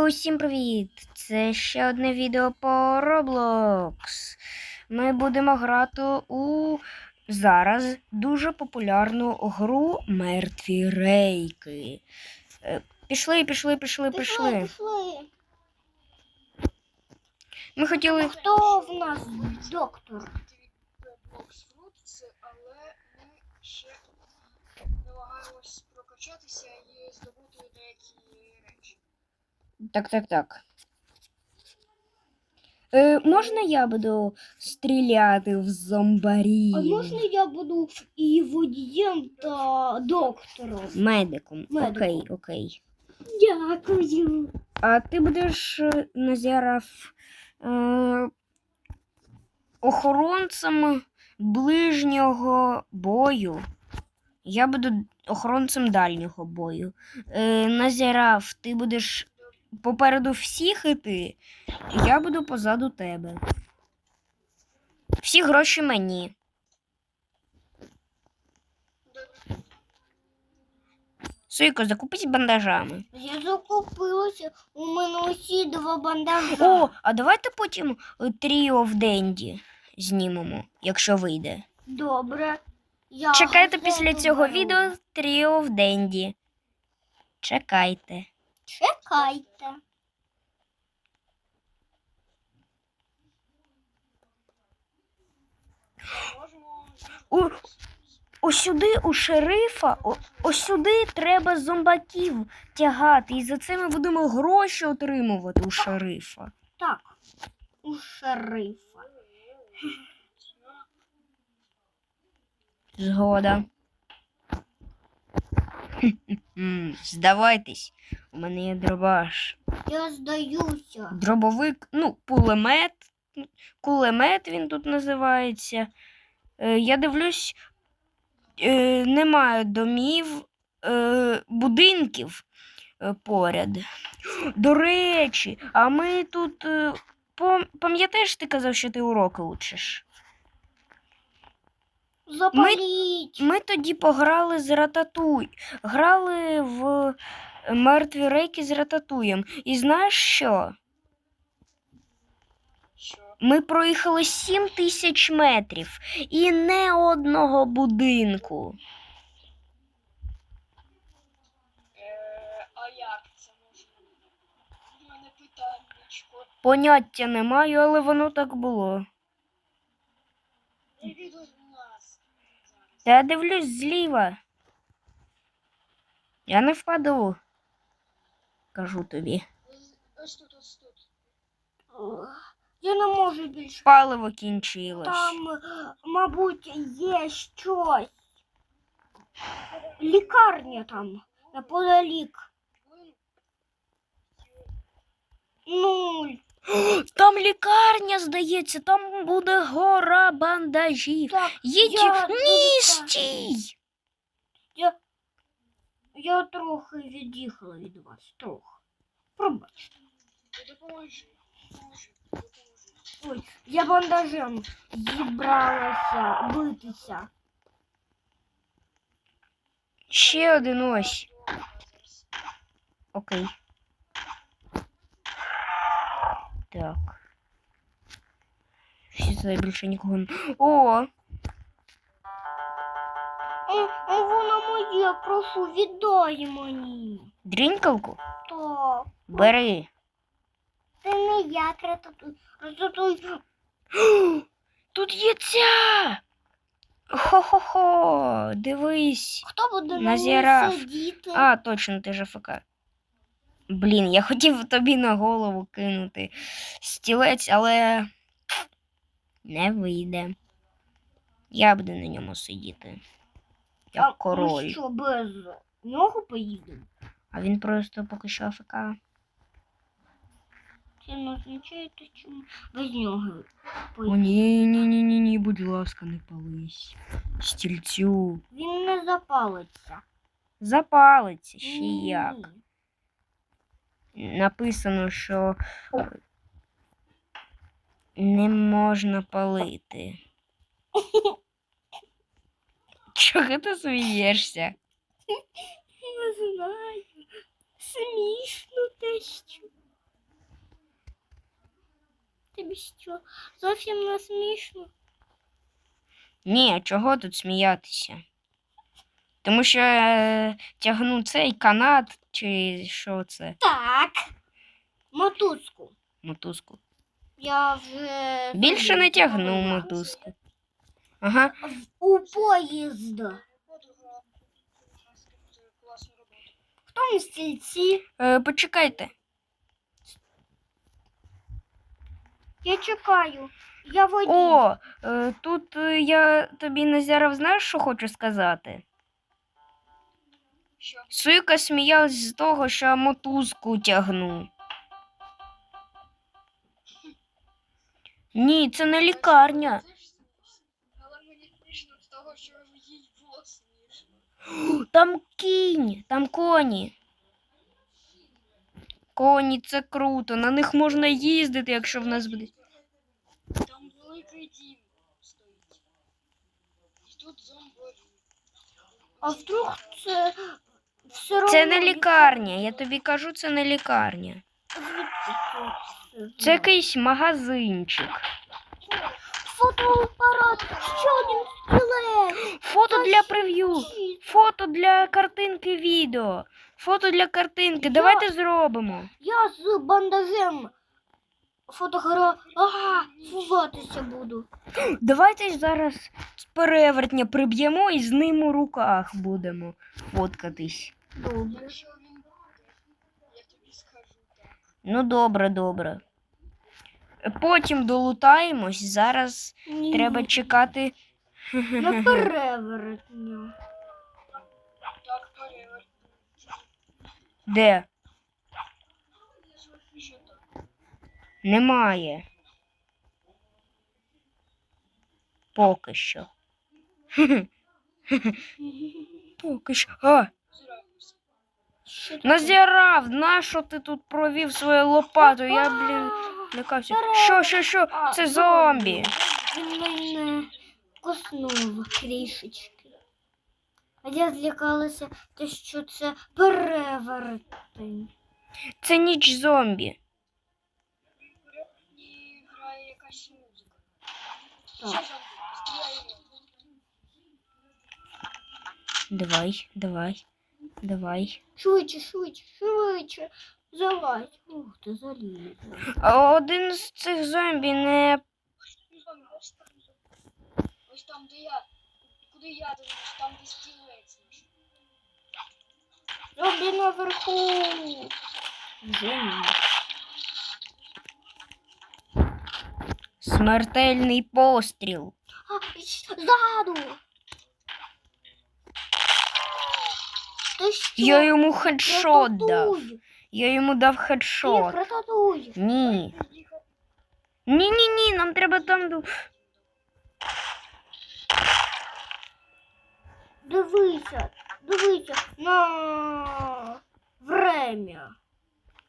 Усім привіт! Це ще одне відео по Roblox. Ми будемо грати у зараз дуже популярну гру Мертві рейки. Е, Пішли, пішли, пішли, пішли. пішли. Ми хотіли. Хто в нас доктор? Але ми ще намагаємось прокачатися і здобути деякі. Так, так, так. Е, можна я буду стріляти в зомбарів? А можна я буду і водієм та доктором? Медиком. Медиком. Окей, окей. Дякую. А ти будеш е, Назяров е, охоронцем ближнього бою. Я буду охоронцем дальнього бою. Е, Назярав, ти будеш попереду всіх іти, я буду позаду тебе. Всі гроші мені. Суйко, закупись бандажами. Я закупилася. У мене усі два бандажа. О, а давайте потім Тріо в Денді знімемо, якщо вийде. Добре. Я Чекайте після цього відео Тріо в Денді. Чекайте. Чекайте. У, ось сюди у шерифа, ось сюди треба зомбаків тягати. І за це ми будемо гроші отримувати у шерифа. Так. У шерифа. Згода. Здавайтесь, у мене є дробаш. Я здаюся. Дробовик, ну, пулемет. Кулемет він тут називається. Е, я дивлюсь, е, немає домів, е, будинків е, поряд. До речі, а ми тут. Е, пам'ятаєш, ти казав, що ти уроки учиш? Запаліть. Ми тоді пограли з Рататуй. Грали в мертві рейки з Рататуєм. І знаєш що? Що? Ми проїхали 7 тисяч метрів і не одного будинку. Е, а як це може? У мене питаннячко. Поняття не маю, але воно так було. Та я дивлюсь зліва. Я не впаду. Кажу тобі. Ось- Ось тут, ось тут. Ох, Я не можу більше. Паливо кінчилось. Там, е, мабуть, є щось. Лікарня там, неподалік. Блин, Нуль. Там лікарня, здається, там буде гора бандажів. Так, Їдь. я Ні, стій! Я, я трохи від'їхала від вас. Трохи. Пробачте. Ой, я бандажем зібралася битися. Ще один ось. Окей. Так. Всі це більше нікого не. О! М, Вона моє, прошу, віддай мені. Дрінкалку? Так. Бери. Це не я. Рататуй. Тут є ця. Хо-хо-хо. Дивись. Хто буде на ній сидіти? А, точно, ти ж АФК. Блін, я хотів тобі на голову кинути стілець, але не вийде. Я буду на ньому сидіти. Як А король. Ми що, без нього поїдемо? А він просто поки що АФК. Це не означає, що без нього О, поїдемо. ні, ні, ні, ні, ні, будь ласка, не пались. Стільцю. Він не запалиться. Запалиться ще Ні. як написано, що е, не можна палити. Чого ти смієшся? Не знаю. Смішно те що. Тобі що? Зовсім не смішно. Ні, чого тут сміятися? Тому що е, тягну цей канат, чи що це? Так. Мотузку. Мотузку. Я вже. Більше не тягну мотузку. Ага. У поїзда. В тому стільці. Е, почекайте. Я чекаю. Я водій. О, е, тут е, я тобі Назяров, знаєш, що хочу сказати? Суйка сміялась з того, що я мотузку тягну. Ні, це не лікарня. Але мені смішно з того, що їй було смішно. Там кінь, там коні. Коні це круто. На них можна їздити, якщо в нас буде. Там великий дім стоїть. І тут зомбарі. А вдруг це все одно. Це не лікарня. Я тобі кажу, це не лікарня. Це? Якийсь магазинчик. Фотоапарат. Ще один скелет. Фото для прев'ю. Фото для картинки відео. Фото для картинки. Давайте зробимо. Я з бандажем фотограф... Ага, фуватися буду. Давайте ж зараз перевертня приб'ємо і з ним у руках будемо фоткатись. Добре. Ну, добре, добре. Потім долутаємось. Зараз Ні. треба чекати. На перевертня. Так, перевер. Де? Немає. Поки що. Поки що. А? Назірав, нащо ти тут провів свою лопату? Я, блін, лякався. Що, що, що? Це зомбі. Він мене коснув трішечки. А я злякалася, те, що це перевертень. Це ніч зомбі. Так. Давай, давай, давай. Швидше, швидше, швидше. Залазь. Ух ти, заліз. А Один з цих зомбі не. Зомбі, ось там зомбі. Де я. Куди я дивлюсь, там де стілець. Зомбі наверху. Ні. Смертельний постріл. А, ззаду. Ти що? Я йому хедшот дав. Я йому дав хедшот. Ні. Ні, ні, ні, нам треба там Дивися, дивися на время.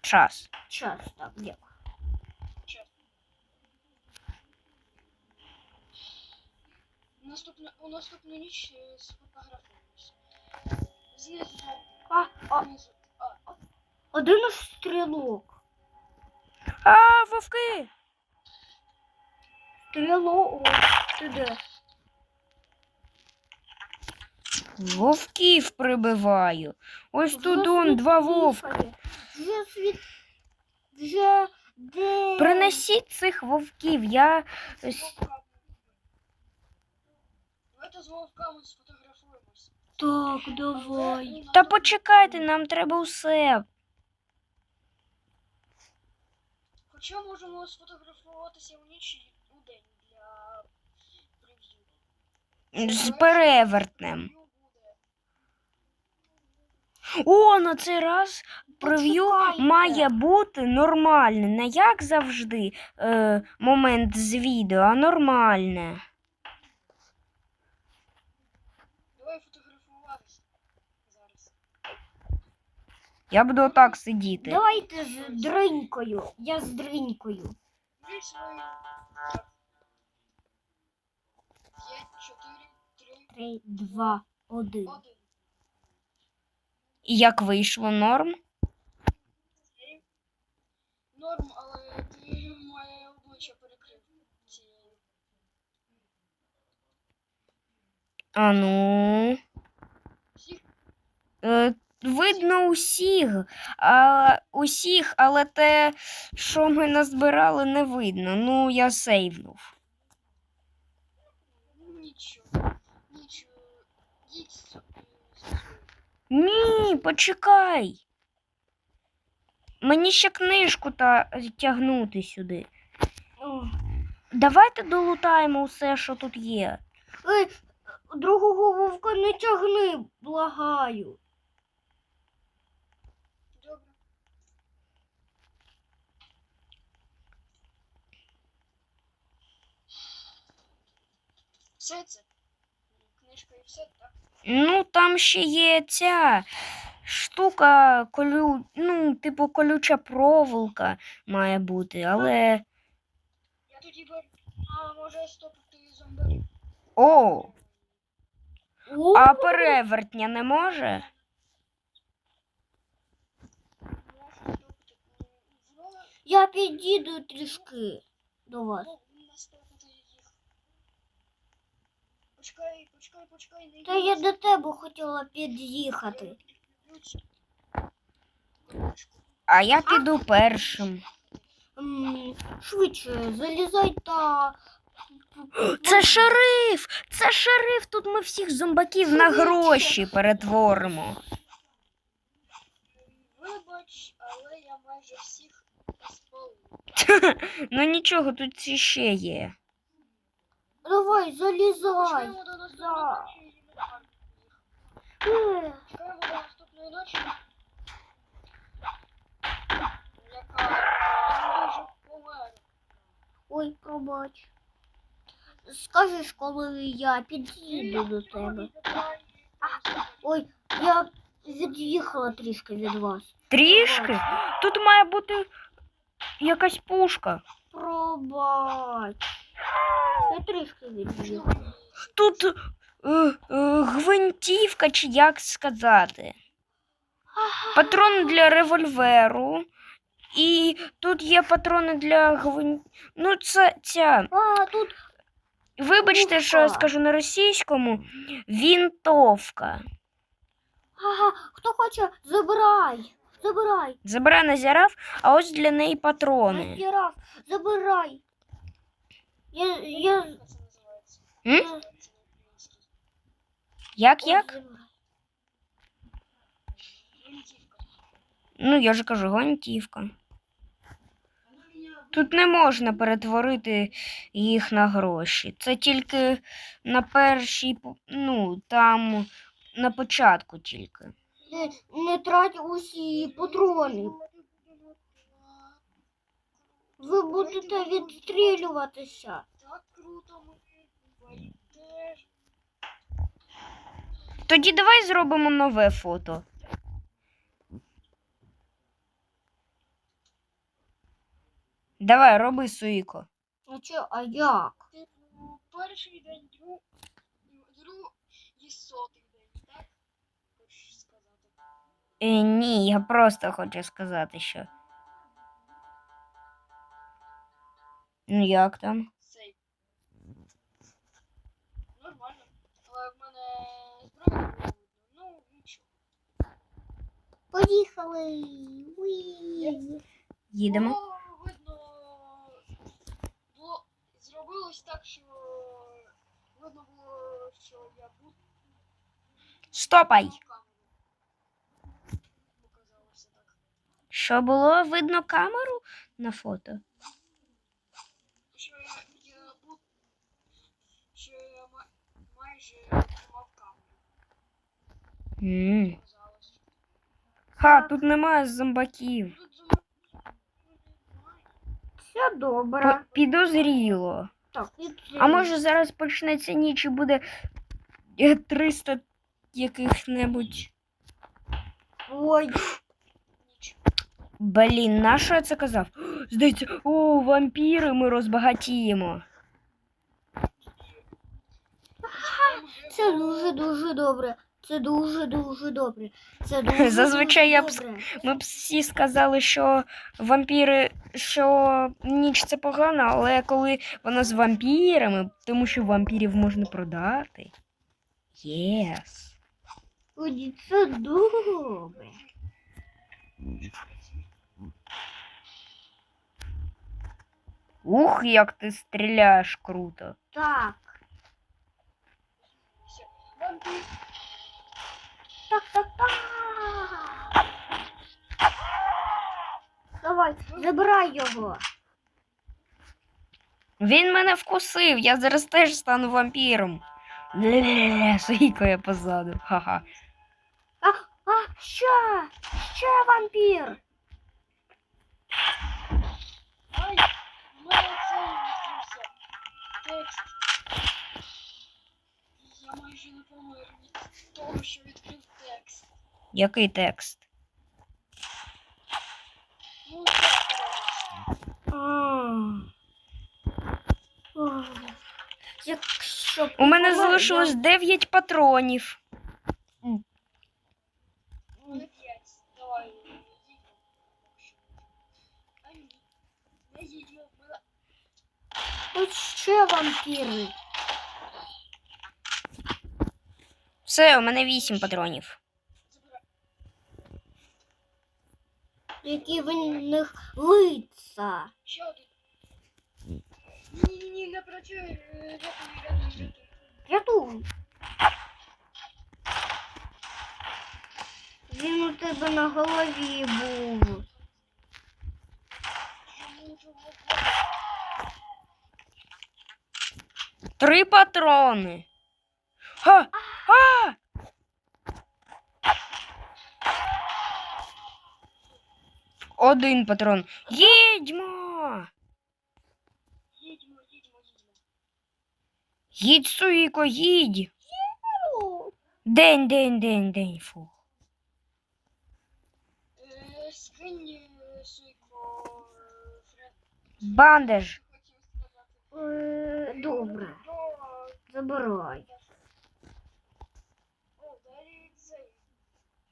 час. Час, так, дякую. Наступна, у наступну ніч е, сфотографуємось. Знизу, А, а, один аж стрілок. А, вовки! Стрілок, де? Вовків прибиваю. Ось тут он два вовка. Вже світ, вже де? Принесіть цих вовків. Я з вовками. Сфотографуємось. Так, давай. Та почекайте, нам треба усе. Хоча можемо сфотографуватися у ніч і у день для прев'ю. З перевертнем. О, на цей раз прев'ю має бути нормальне. Не як завжди е, момент з відео, а нормальне. Я буду отак сидіти. Давайте з дринькою. Я з дринькою. Три, два, один. І як вийшло норм? Норм, але ти моє обличчя перекрив. А ну. Е, видно усіх, а, усіх, але те, що ми назбирали, не видно. Ну, я сейвнув. нічого. Нічого. Ні, почекай. Мені ще книжку та тягнути сюди. Давайте долутаємо усе, що тут є. Другого вовка не тягни, благаю. Все це? Книжка і все, так? Ну, там ще є ця штука, колю... ну, типу, колюча проволока має бути, але. Я тоді беру. А може стопити зомбарів? О! О, А перевертня не може? Воно Я підійду трішки до вас. повинна стопити їх. Почекай, почекай, почекай, не Та я до тебе хотіла під'їхати. А я піду першим. М, Швидше, залізай та. Це шериф! Це шериф! Тут ми всіх зомбаків на гроші перетворимо. Вибач, але я майже всіх спалив. Ну нічого, тут ще є. Давай, залізай. Чекаємо до наступної Да. ночі. Е, Чекаємо до наступної ночі. Яка він вже помер. Ой, пробач. Скажеш, коли я під'їду до тебе. Ой, я від'їхала трішки від вас. Трішки? Тут має бути якась пушка. Пробач. Трішки від'їхала. Тут е, е, гвинтівка, чи як сказати. Патрон для револьверу. І тут є патрони для гвин... Ну, це ця. А, тут Вибачте, що я скажу на російському. Вінтовка. ага, хто хоче, забирай. Забирай. Забирай назірав, а ось для неї патрони. Назірав, забирай. Я, я... Як це називається? М? Як як? Ну, я ж кажу, гвинтівка. Тут не можна перетворити їх на гроші. Це тільки на першій, ну, там на початку тільки. Не, не трать усі патрони. Ви будете відстрілюватися. Так круто ми. Тоді давай зробимо нове фото. Давай, роби суїко. А чи, а як? Типу, перший день, друг, друг і сотий день, так? Хочеш сказати? Е, ні, я просто хочу сказати, що. Ну як там? Сейв. Нормально. Але в мене зброя не було. Ну, нічого. Поїхали. Уї. Їдемо. Видно. Було, зробилось так, що видно було, що я буду Стопай! Показалося так. Що було? Видно камеру на фото? Що я, я був, що я ма- майже тримав камеру. М Показалось. Ха, тут немає зомбаків. Все добре. Підозріло. Так, А може зараз почнеться ніч і буде е, 300 яких-небудь. Ой, Блін, на що я це казав? Здається, о, вампіри, ми розбагатіємо. це дуже-дуже добре. Це дуже-дуже добре. Це дуже Зазвичай я б добре. Ми б всі сказали, що вампіри, що ніч це погано, але коли вона з вампірами, тому що вампірів можна продати. Єс. Тоді це добре. Ух, як ти стріляєш круто. Так. Вампір. Так, так, так. Давай, забирай його. Він мене вкусив, я зараз теж стану вампіром. Шийкає позаду. Ха-ха. А, а, ще, ще вампір. Ай, в мене це відкрився. Текст. Я майже не помер від того, що відкрив текст. Який текст? Ну. Якщо У мене залишилось 9 патронів. Молодець. Давай, їдьмо. А ні. Не їдьмо. Ми- Тут ще вампіри. Все, у мене 8 патронів. Які в них лиця. Ні-ні-ні, не працює. Е. Рятуй. Він у тебе на голові був. Три патрони. Ха! А! Один патрон. Їдьмо! Їдьмо, їдьмо, їдьмо. Їдь, Суїко, їдь. День, день, день, день. Фу. Скинь Фред. Бандаж. Е, Добре, забирай. О, далі цей.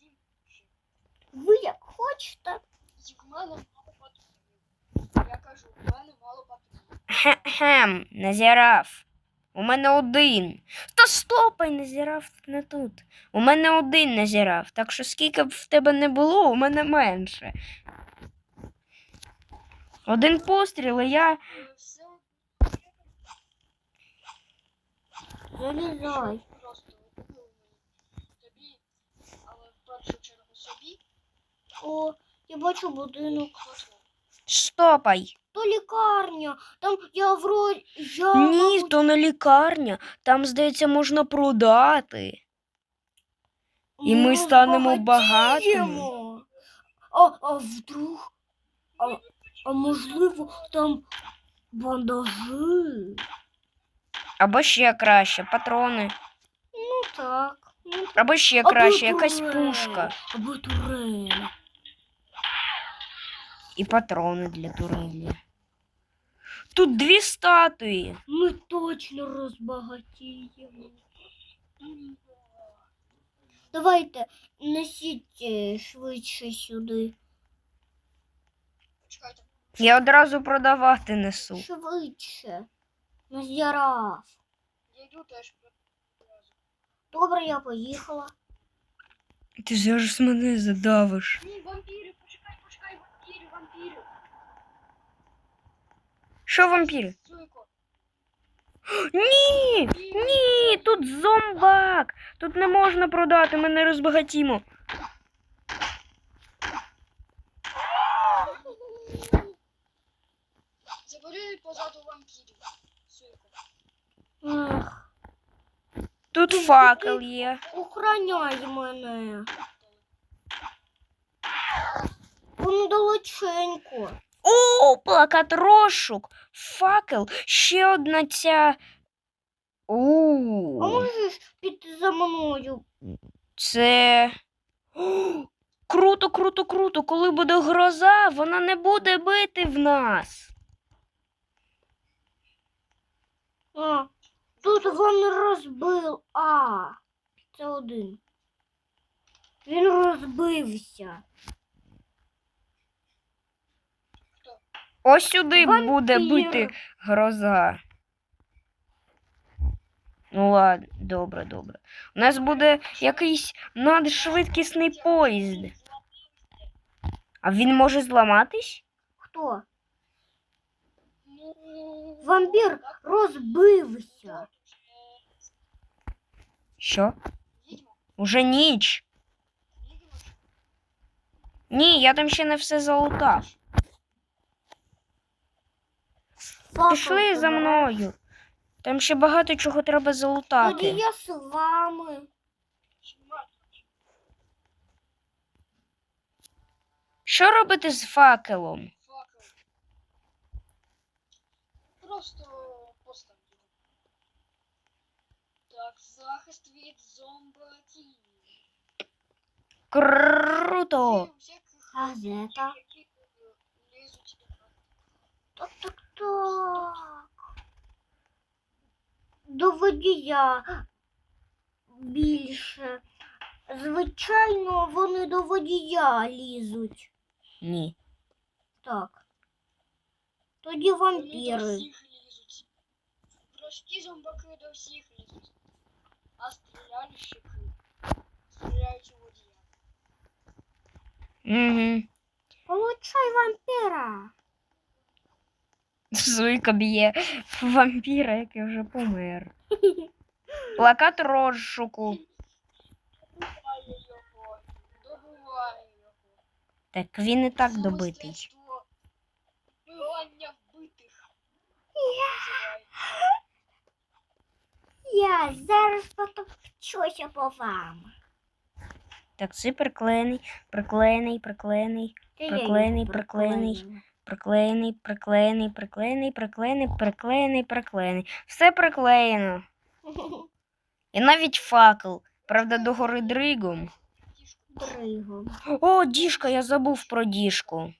Дім. ще. Ви як хочете. В мене мало патронів. Я кажу, в мене мало патронів. Хем, назірав. У мене один. Та стопай, назірав не тут. У мене один назірав. Так що скільки б в тебе не було, у мене менше. Один постріл, і я. Залізай. мені. Тобі, але в першу чергу. О, я бачу будинок. Стопай. То лікарня. Там я вроді. Я, Ні, мабуть, то не лікарня. Там, здається, можна продати. і ми станемо розбагатіємо. А, а вдруг? А, а можливо, там бандажі? Або ще краще, патрони. Ну так. Ну, так. Або ще Або краще, якась турель, пушка. Або турель. І патрони для турелі. Тут дві статуї. Ми точно розбагатіємо. Давайте несіть е, швидше сюди. Я одразу продавати несу. Швидше. Назярав. Я йду теж. Добре, я поїхала. Ти зараз мене задавиш. Ні, вампіри, почекай, почекай, вампіри, вампіри. Що вампір? Ні! Ні, тут зомбак. Тут не можна продати, ми не розбагатімо. Забери позаду вампірів. Ех, Тут факел є. охороняй мене. Воно далеченько. О, плакат розшук. Факел. Ще одна ця. А можеш піти за мною? це. О, Круто, круто, круто. Коли буде гроза, вона не буде бити в нас. А, тут він розбив. А, це один. Він розбився. Ось сюди буде бити гроза. Ну ладно, добре, добре. У нас буде якийсь надшвидкісний поїзд. А він може зламатись? Хто? Вампір розбився. Що? Уже ніч. Ні, я там ще не все залутав. Факел Пішли за мною. Там ще багато чого треба Тоді залутати. я з вами. Що робити з факелом? факел. Просто постав його. Так, захист від зомбаків. Круто! Газета. які лізуть до хати. Так. До водія більше. Звичайно, вони до водія лізуть. Ні. Так. Тоді вампіри. Прості зомбаки до всіх лізуть. А стріляльщики стріляють у водія. Угу. Получай вампіра. Зойка б'є вампіра, який вже помер. Плакат розшуку. Так він і так добитий. Вбитих. Я зараз потопчуся по вам. Так, це приклеєний, приклеєний, приклеєний, Приклеєний, приклеєний. Приклеєний, приклеєний, приклеєний, приклеєний, приклеєний, приклеєний. Все приклеєно. І навіть факел. Правда, догори дригом. Дригом. О, діжка, я забув про діжку.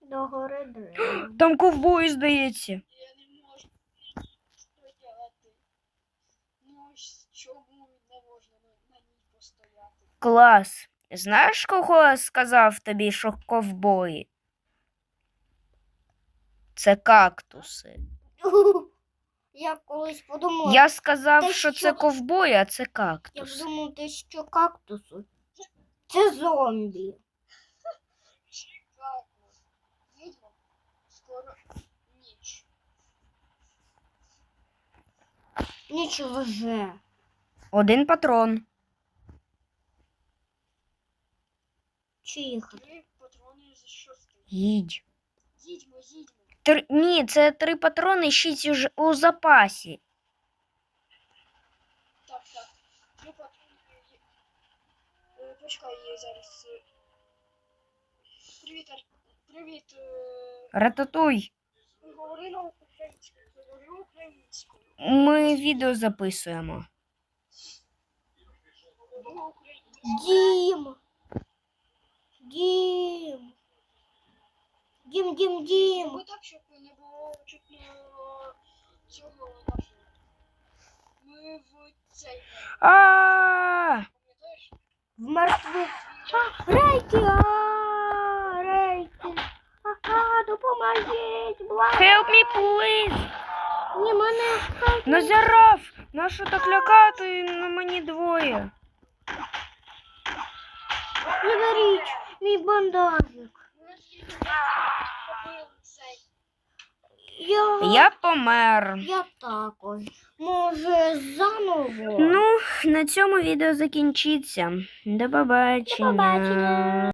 До гори дригом. Там ковбой, здається. Я не можу стояти. Ну, ось чому не можна на, на? Клас. Знаєш, кого сказав тобі, що ковбої? Це кактуси. Я колись подумала, Я сказав, що це що? ковбої, а це кактус. я подумав, те, що кактусу. Це зомбі. Скоро ніч. Ніч вже. Один патрон. Чи їхати? Їдь. Їдьмо, їдьмо. Три... Ні, це три патрони, шість уже у запасі. Так, так. Три патрони. є. Е, Почекай, я зараз. е, Привіт, Ар... Привіт. е, Рататуй. Говори на українською. Говори українською. Ми відео записуємо. Дім. Дім, дім, дім. Ми так, щоб не було чутно цього нашого. Ми в цей А! пам'ятаєш? В мертвих. А, рейки, а, рейки. Ага, допоможіть, благо. Help me, please! Ні, мене Назарав! Нащо так лякати на мені двоє? заберіть мій бандажик. Ми всі побили цей. Я, Я помер. я також. Може, заново? Ну, на цьому відео закінчиться. До побачення. До побачення.